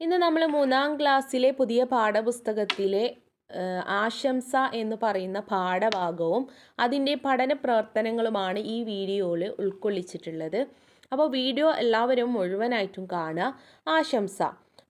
ഇന്ന് നമ്മൾ മൂന്നാം ക്ലാസ്സിലെ പുതിയ പാഠപുസ്തകത്തിലെ ആശംസ എന്ന് പറയുന്ന പാഠഭാഗവും അതിന്റെ പഠന പ്രവർത്തനങ്ങളുമാണ് ഈ വീഡിയോയിൽ ഉൾക്കൊള്ളിച്ചിട്ടുള്ളത്. അപ്പോൾ വീഡിയോ എല്ലാവരും മുഴുവനായിട്ടും കാണുക. ആശംസ.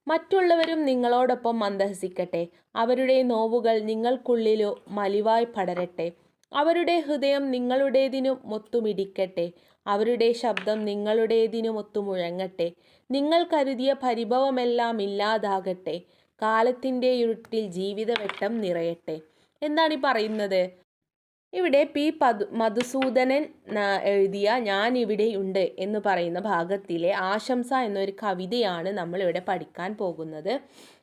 മറ്റുള്ളവരും നിങ്ങളോടൊപ്പം മന്ദഹസിക്കട്ടെ. അവരുടെ നോവുകൾ നിങ്ങൾക്കുള്ളിലോ മലിവായി പടരട്ടെ. അവരുടെ ഹൃദയം നിങ്ങളുടേതിനും മൊത്തുമിടിക്കട്ടെ അവരുടെ ശബ്ദം നിങ്ങളുടേതിനുമൊത്തു മുഴങ്ങട്ടെ നിങ്ങൾ കരുതിയ പരിഭവമെല്ലാം ഇല്ലാതാകട്ടെ. കാലത്തിന്റെ ഇരുട്ടിൽ ജീവിതവട്ടം നിറയട്ടെ. എന്നാണ് ഈ പറയുന്നത്? ഇവിടെ പി പതു മധുസൂദനൻ എഴുതിയ ഞാൻ ഇവിടെയുണ്ട് എന്ന് പറയുന്ന ഭാഗത്തിലെ ആശംസ എന്നൊരു കവിതയാണ് നമ്മൾ ഇവിടെ പഠിക്കാൻ പോകുന്നത്.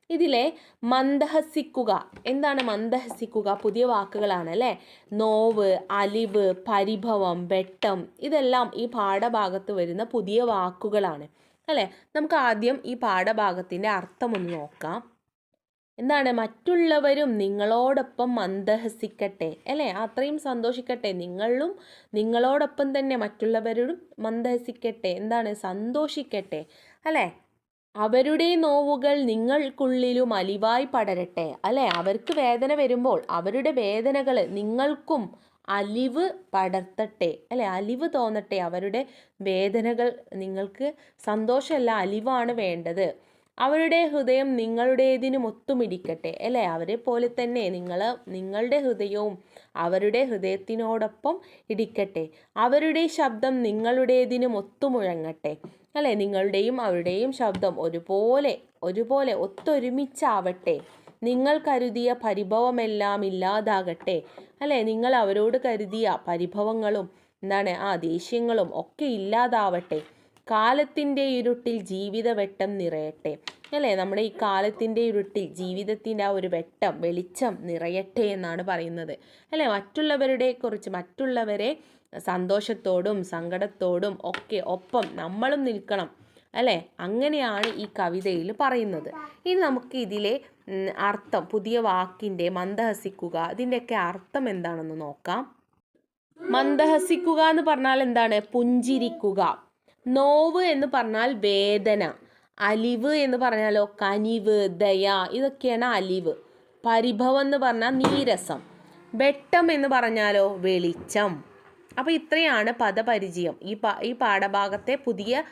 ഇതിലെ മന്ദഹസിക്കുക. എന്താണ് മന്ദഹസിക്കുക? പുതിയ വാക്കുകളാണ് അല്ലേ? നോവ് അലിവ് പരിഭവം വെട്ടം ഇതെല്ലാം ഈ പാഠഭാഗത്ത് വരുന്ന പുതിയ വാക്കുകളാണ്. അല്ലേ? നമുക്ക് ആദ്യം ഈ പാഠഭാഗത്തിന്റെ അർത്ഥം ഒന്ന് നോക്കാം. എന്താണ്? മറ്റുള്ളവരും നിങ്ങളോടൊപ്പം മന്ദഹസിക്കട്ടെ അല്ലേ? അത്രയും സന്തോഷിക്കട്ടെ. നിങ്ങളും നിങ്ങളോടൊപ്പം തന്നെ മറ്റുള്ളവരും മന്ദഹസിക്കട്ടെ എന്താണ്? സന്തോഷിക്കട്ടെ അല്ലേ? അവരുടെ നോവുകൾ നിങ്ങൾക്കുള്ളിലും അലിവായി പടരട്ടെ അല്ലേ? അവർക്ക് വേദന വരുമ്പോൾ അവരുടെ വേദനകൾ നിങ്ങൾക്കും അലിവ് പടർത്തട്ടെ അല്ലെ? അലിവ് തോന്നട്ടെ. അവരുടെ വേദനകൾ നിങ്ങൾക്ക് സന്തോഷമല്ല അലിവാണ് വേണ്ടത്. അവരുടെ ഹൃദയം നിങ്ങളുടേതിനും ഒത്തുമിടിക്കട്ടെ അല്ലേ? അവരെ പോലെ തന്നെ നിങ്ങൾ നിങ്ങളുടെ ഹൃദയവും അവരുടെ ഹൃദയത്തിനോടൊപ്പം ഇടിക്കട്ടെ. അവരുടെ ശബ്ദം നിങ്ങളുടേതിനും ഒത്തുമുഴങ്ങട്ടെ അല്ലേ? നിങ്ങളുടെയും അവരുടെയും ശബ്ദം ഒരുപോലെ ഒരുപോലെ ഒത്തൊരുമിച്ചാവട്ടെ. നിങ്ങൾ കരുതിയ പരിഭവമെല്ലാം ഇല്ലാതാകട്ടെ. അല്ലേ? നിങ്ങൾ അവരോട് കരുതിയ പരിഭവങ്ങളും എന്താണ് ആ ദേഷ്യങ്ങളും ഒക്കെ ഇല്ലാതാവട്ടെ. കാലത്തിന്റെ ഇരുട്ടിൽ ജീവിത വെട്ടം നിറയട്ടെ. അല്ലേ? നമ്മുടെ ഈ കാലത്തിന്റെ ഇരുട്ടിൽ ജീവിതത്തിന്റെ ആ ഒരു വെട്ടം വെളിച്ചം നിറയട്ടെ എന്നാണ് പറയുന്നത്. അല്ലേ? മറ്റുള്ളവരുടെ കുറിച്ച് മറ്റുള്ളവരെ സന്തോഷത്തോടും സങ്കടത്തോടും ഒക്കെ ഒപ്പം നമ്മളും നിൽക്കണം. അല്ലേ? അങ്ങനെയാണ് ഈ കവിതയിൽ പറയുന്നത്. ഇനി നമുക്ക് ഇതിലെ അർത്ഥം പുതിയ വാക്കിന്റെ മന്ദഹസിക്കുക ഇതിന്റെയൊക്കെ അർത്ഥം എന്താണെന്ന് നോക്കാം. മന്ദഹസിക്കുക എന്ന് പറഞ്ഞാൽ എന്താണ്? പുഞ്ചിരിക്കുക. നോവ് എന്ന് പറഞ്ഞാൽ വേദന. അലിവ് എന്ന് പറഞ്ഞാലോ കനിവ് ദയ ഇതൊക്കെയാണ് അലിവ്. പരിഭവം എന്ന് പറഞ്ഞാൽ നീരസം. വെട്ടം എന്ന് പറഞ്ഞാലോ വെളിച്ചം. അപ്പോൾ ഇത്രയാണ് പദപരിചയം. ഈ ഈ പാഠഭാഗത്തെ പുതിയ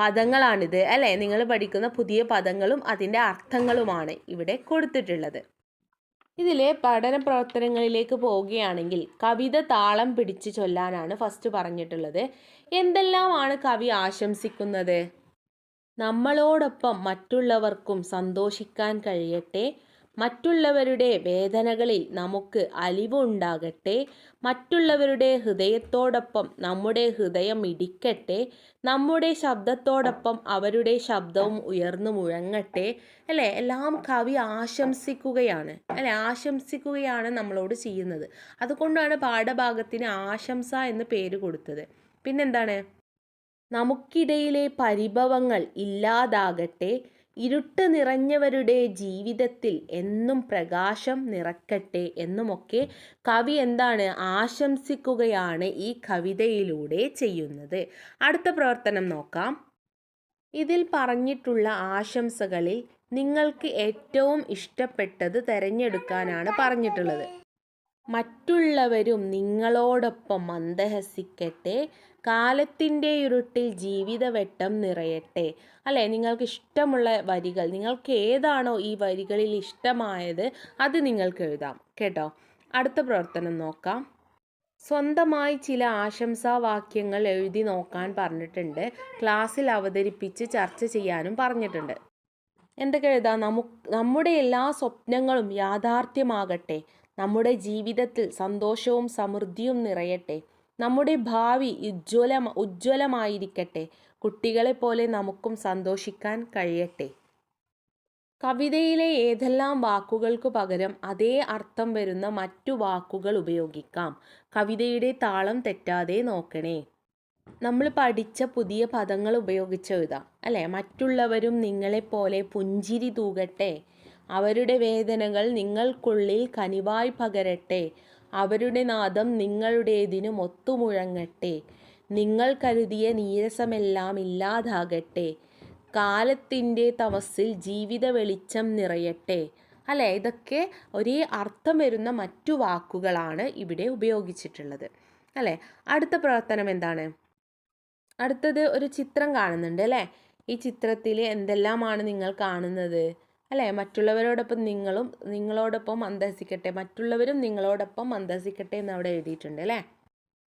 പദങ്ങളാണിത് അല്ലേ? നിങ്ങൾ പഠിക്കുന്ന പുതിയ പദങ്ങളും അതിന്റെ അർത്ഥങ്ങളുമാണ് ഇവിടെ കൊടുത്തിട്ടുള്ളത്. ഇതിലെ പഠന പ്രവർത്തനങ്ങളിലേക്ക് പോവുകയാണെങ്കിൽ കവിത താളം പിടിച്ച് ചൊല്ലാനാണ് ഫസ്റ്റ് പറഞ്ഞിട്ടുള്ളത്. എന്തെല്ലാമാണ് കവി ആശംസിക്കുന്നത്? നമ്മളോടൊപ്പം മറ്റുള്ളവർക്കും സന്തോഷിക്കാൻ കഴിയട്ടെ. മറ്റുള്ളവരുടെ വേദനകളിൽ നമുക്ക് അലിവുണ്ടാകട്ടെ മറ്റുള്ളവരുടെ ഹൃദയത്തോടൊപ്പം നമ്മുടെ ഹൃദയം ഇടിക്കട്ടെ നമ്മുടെ ശബ്ദത്തോടൊപ്പം അവരുടെ ശബ്ദവും ഉയർന്നു മുഴങ്ങട്ടെ അല്ലേ? എല്ലാം കവി ആശംസിക്കുകയാണ് അല്ലെ? ആശംസിക്കുകയാണ് നമ്മളോട് ചെയ്യുന്നത്. അതുകൊണ്ടാണ് പാഠഭാഗത്തിന് ആശംസ എന്ന് പേര് കൊടുത്തത്. പിന്നെന്താണ്? നമുക്കിടയിലെ പരിഭവങ്ങൾ ഇല്ലാതാകട്ടെ ഇരുട്ട് നിറഞ്ഞവരുടെ ജീവിതത്തിൽ എന്നും പ്രകാശം നിറക്കട്ടെ എന്നുമൊക്കെ കവി എന്താണ് ആശംസിക്കുകയാണ് ഈ കവിതയിലൂടെ ചെയ്യുന്നത്. അടുത്ത പ്രവർത്തനം നോക്കാം. ഇതിൽ പറഞ്ഞിട്ടുള്ള ആശംസകളിൽ നിങ്ങൾക്ക് ഏറ്റവും ഇഷ്ടപ്പെട്ടത് തിരഞ്ഞെടുക്കാനാണ് പറഞ്ഞിട്ടുള്ളത്. മറ്റുള്ളവരും നിങ്ങളോടൊപ്പം മന്ദഹസിക്കട്ടെ കാലത്തിന്റെ ഇരുട്ടിൽ ജീവിതവട്ടം നിറയട്ടെ. അല്ലേ? നിങ്ങൾക്ക് ഇഷ്ടമുള്ള വരികൾ നിങ്ങൾക്ക് ഏതാണോ ഈ വരികളിൽ ഇഷ്ടമായത് അത് നിങ്ങൾക്ക് എഴുതാം കേട്ടോ? അടുത്ത പ്രവർത്തനം നോക്കാം. സ്വന്തമായി ചില ആശംസാവാക്യങ്ങൾ എഴുതി നോക്കാൻ പറഞ്ഞിട്ടുണ്ട്. ക്ലാസ്സിൽ അവതരിപ്പിച്ച് ചർച്ച ചെയ്യാനും പറഞ്ഞിട്ടുണ്ട്. എന്തൊക്കെ എഴുതാം? നമുക്ക് നമ്മുടെ എല്ലാ സ്വപ്നങ്ങളും യാഥാർത്ഥ്യമാകട്ടെ. നമ്മുടെ ജീവിതത്തിൽ സന്തോഷവും സമൃദ്ധിയും നിറയട്ടെ. നമ്മുടെ ഭാവി ഉജ്ജ്വല ഉജ്ജ്വലമായിരിക്കട്ടെ. കുട്ടികളെപ്പോലെ നമുക്കും സന്തോഷിക്കാൻ കഴിയട്ടെ. കവിതയിലെ ഏതെല്ലാം വാക്കുകൾക്ക് പകരം അതേ അർത്ഥം വരുന്ന മറ്റു വാക്കുകൾ ഉപയോഗിക്കാം. കവിതയുടെ താളം തെറ്റാതെ നോക്കണേ. നമ്മൾ പഠിച്ച പുതിയ പദങ്ങൾ ഉപയോഗിച്ച് എഴുതാം. അല്ലേ? മറ്റുള്ളവരും നിങ്ങളെപ്പോലെ പുഞ്ചിരി തൂകട്ടെ. അവരുടെ വേദനകൾ നിങ്ങൾക്കുള്ളിൽ കനിവായി പകരട്ടെ. അവരുടെ നാദം നിങ്ങളുടേതിനും ഒത്തുമുഴങ്ങട്ടെ. നിങ്ങൾ കരുതിയ നീരസമെല്ലാം ഇല്ലാതാകട്ടെ. കാലത്തിന്റെ തമസ്സിൽ ജീവിത വെളിച്ചം നിറയട്ടെ. അല്ലേ? ഇതൊക്കെ ഒരേ അർത്ഥം വരുന്ന മറ്റു വാക്കുകളാണ് ഇവിടെ ഉപയോഗിച്ചിട്ടുള്ളത്. അല്ലേ? അടുത്ത പ്രവർത്തനം എന്താണ്? അടുത്തത് ഒരു ചിത്രം കാണുന്നുണ്ട് അല്ലേ? ഈ ചിത്രത്തിൽ എന്തെല്ലാമാണ് നിങ്ങൾ കാണുന്നത്? അല്ലേ? മറ്റുള്ളവരോടൊപ്പം നിങ്ങളും നിങ്ങളോടൊപ്പം മന്ദസിക്കട്ടെ മറ്റുള്ളവരും നിങ്ങളോടൊപ്പം മന്ദസിക്കട്ടെ എന്ന് അവിടെ എഴുതിയിട്ടുണ്ട് അല്ലേ?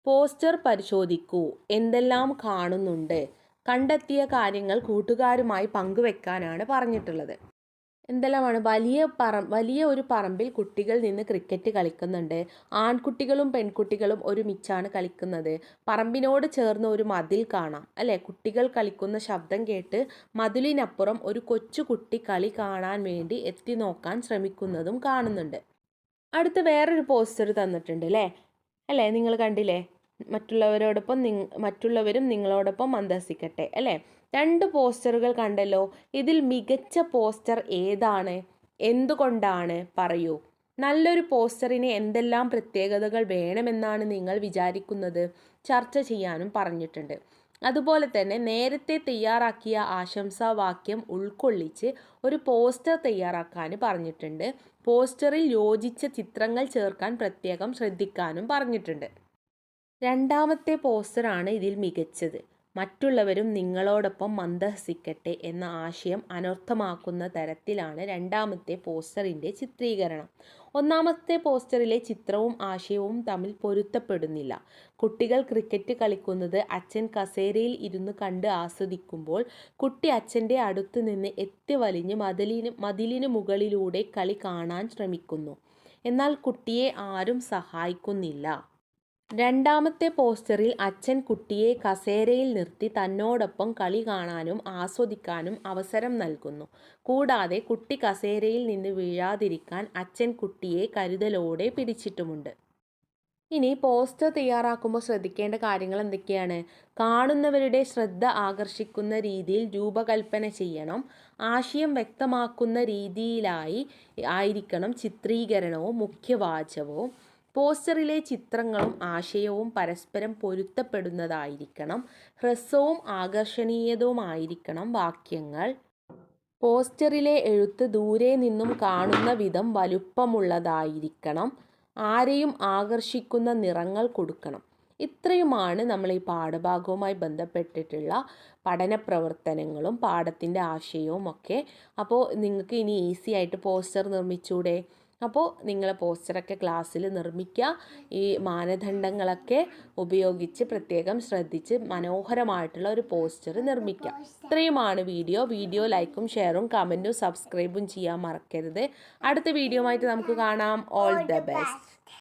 പോസ്റ്റർ പരിശോധിക്കൂ. എന്തെല്ലാം കാണുന്നുണ്ട്? കണ്ടെത്തിയ കാര്യങ്ങൾ കൂട്ടുകാരുമായി പങ്കുവെക്കാനാണ് പറഞ്ഞിട്ടുള്ളത്. എന്തെല്ലാമാണ്? വലിയ പറ വലിയ ഒരു പറമ്പിൽ കുട്ടികൾ നിന്ന് ക്രിക്കറ്റ് കളിക്കുന്നുണ്ട്. ആൺകുട്ടികളും പെൺകുട്ടികളും ഒരുമിച്ചാണ് കളിക്കുന്നത്. പറമ്പിനോട് ചേർന്ന് ഒരു മതിൽ കാണാം. അല്ലേ? കുട്ടികൾ കളിക്കുന്ന ശബ്ദം കേട്ട് മതിലിനപ്പുറം ഒരു കൊച്ചുകുട്ടി കളി കാണാൻ വേണ്ടി എത്തി നോക്കാൻ ശ്രമിക്കുന്നതും കാണുന്നുണ്ട്. അടുത്ത് വേറൊരു പോസ്റ്റർ തന്നിട്ടുണ്ട് അല്ലേ? അല്ലേ? നിങ്ങൾ കണ്ടില്ലേ? മറ്റുള്ളവരോടൊപ്പം മറ്റുള്ളവരും നിങ്ങളോടൊപ്പം മന്ദസിക്കട്ടെ അല്ലേ? രണ്ട് പോസ്റ്ററുകൾ കണ്ടല്ലോ. ഇതിൽ മികച്ച പോസ്റ്റർ ഏതാണ്? എന്തുകൊണ്ടാണ്? പറയൂ. നല്ലൊരു പോസ്റ്ററിന് എന്തെല്ലാം പ്രത്യേകതകൾ വേണമെന്നാണ് നിങ്ങൾ വിചാരിക്കുന്നത്? ചർച്ച ചെയ്യാനും പറഞ്ഞിട്ടുണ്ട്. അതുപോലെ തന്നെ നേരത്തെ തയ്യാറാക്കിയ ആശംസാവാക്യം ഉൾക്കൊള്ളിച്ച് ഒരു പോസ്റ്റർ തയ്യാറാക്കാൻ പറഞ്ഞിട്ടുണ്ട്. പോസ്റ്ററിൽ യോജിച്ച ചിത്രങ്ങൾ ചേർക്കാൻ പ്രത്യേകം ശ്രദ്ധിക്കാനും പറഞ്ഞിട്ടുണ്ട്. രണ്ടാമത്തെ പോസ്റ്ററാണ് ഇതിൽ മികച്ചത്. മറ്റുള്ളവരും നിങ്ങളോടൊപ്പം മന്ദഹസിക്കട്ടെ എന്ന ആശയം അനർത്ഥമാക്കുന്ന തരത്തിലാണ് രണ്ടാമത്തെ പോസ്റ്ററിന്റെ ചിത്രീകരണം. ഒന്നാമത്തെ പോസ്റ്ററിലെ ചിത്രവും ആശയവും തമ്മിൽ പൊരുത്തപ്പെടുന്നില്ല. കുട്ടികൾ ക്രിക്കറ്റ് കളിക്കുന്നത് അച്ഛൻ കസേരയിൽ ഇരുന്ന് കണ്ട് ആസ്വദിക്കുമ്പോൾ കുട്ടി അച്ഛന്റെ അടുത്ത് നിന്ന് എത്തി വലിഞ്ഞ് മതിലിന് മതിലിന് മുകളിലൂടെ കളി കാണാൻ ശ്രമിക്കുന്നു. എന്നാൽ കുട്ടിയെ ആരും സഹായിക്കുന്നില്ല. രണ്ടാമത്തെ പോസ്റ്ററിൽ അച്ഛൻ കുട്ടിയെ കസേരയിൽ നിർത്തി തന്നോടൊപ്പം കളി കാണാനും ആസ്വദിക്കാനും അവസരം നൽകുന്നു. കൂടാതെ കുട്ടി കസേരയിൽ നിന്ന് വീഴാതിരിക്കാൻ അച്ഛൻ കുട്ടിയെ കരുതലോടെ പിടിച്ചിട്ടുമുണ്ട്. ഇനി പോസ്റ്റർ തയ്യാറാക്കുമ്പോൾ ശ്രദ്ധിക്കേണ്ട കാര്യങ്ങൾ എന്തൊക്കെയാണ്? കാണുന്നവരുടെ ശ്രദ്ധ ആകർഷിക്കുന്ന രീതിയിൽ രൂപകൽപ്പന ചെയ്യണം. ആശയം വ്യക്തമാക്കുന്ന രീതിയിലായി ആയിരിക്കണം ചിത്രീകരണവും മുഖ്യവാചകവും. പോസ്റ്ററിലെ ചിത്രങ്ങളും ആശയവും പരസ്പരം പൊരുത്തപ്പെടുന്നതായിരിക്കണം. ഹ്രസ്വവും ആകർഷണീയതുമായിരിക്കണം വാക്യങ്ങൾ. പോസ്റ്ററിലെ എഴുത്ത് ദൂരെ നിന്നും കാണുന്ന വിധം വലുപ്പമുള്ളതായിരിക്കണം. ആരെയും ആകർഷിക്കുന്ന നിറങ്ങൾ കൊടുക്കണം. ഇത്രയുമാണ് നമ്മൾ ഈ പാഠഭാഗവുമായി ബന്ധപ്പെട്ടിട്ടുള്ള പഠന പ്രവർത്തനങ്ങളും പാഠത്തിന്റെ ആശയവും ഒക്കെ അപ്പോൾ നിങ്ങൾക്ക് ഇനി ഈസി ആയിട്ട് പോസ്റ്റർ നിർമ്മിച്ചൂടെ? അപ്പോൾ നിങ്ങൾ പോസ്റ്ററൊക്കെ ക്ലാസ്സിൽ നിർമ്മിക്കുക. ഈ മാനദണ്ഡങ്ങളൊക്കെ ഉപയോഗിച്ച് പ്രത്യേകം ശ്രദ്ധിച്ച് മനോഹരമായിട്ടുള്ള ഒരു പോസ്റ്റർ നിർമ്മിക്കുക. ഇത്രയുമാണ് വീഡിയോ വീഡിയോ ലൈക്കും ഷെയറും കമന്റും സബ്സ്ക്രൈബും ചെയ്യാൻ മറക്കരുത്. അടുത്ത വീഡിയോ ആയിട്ട് നമുക്ക് കാണാം. All the best